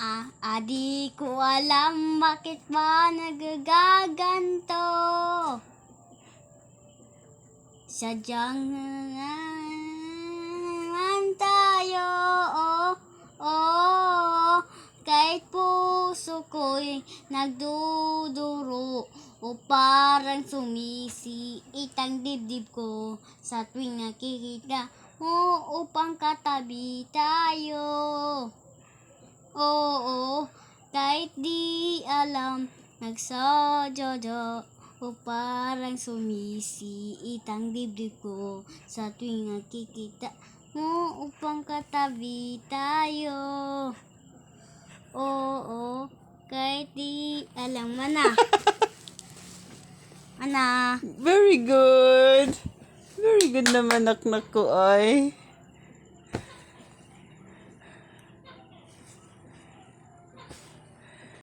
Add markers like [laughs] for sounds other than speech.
Ah, adi ko alam bakit ba nagagaganto. Sadyang nangangalan tayo, oh, oh, kahit puso ko'y nagduduro o parang sumisi itang dibdib ko sa tuwing nakikita mo upang katabi tayo. Kahit di alam, nagsadyadya o parang sumisi itang dibdib ko sa tuwing nakikita mo upang katabi tayo. Oo, kahit di alam mana. [laughs] Ana. Very good. Very good naman, naknak ko ay.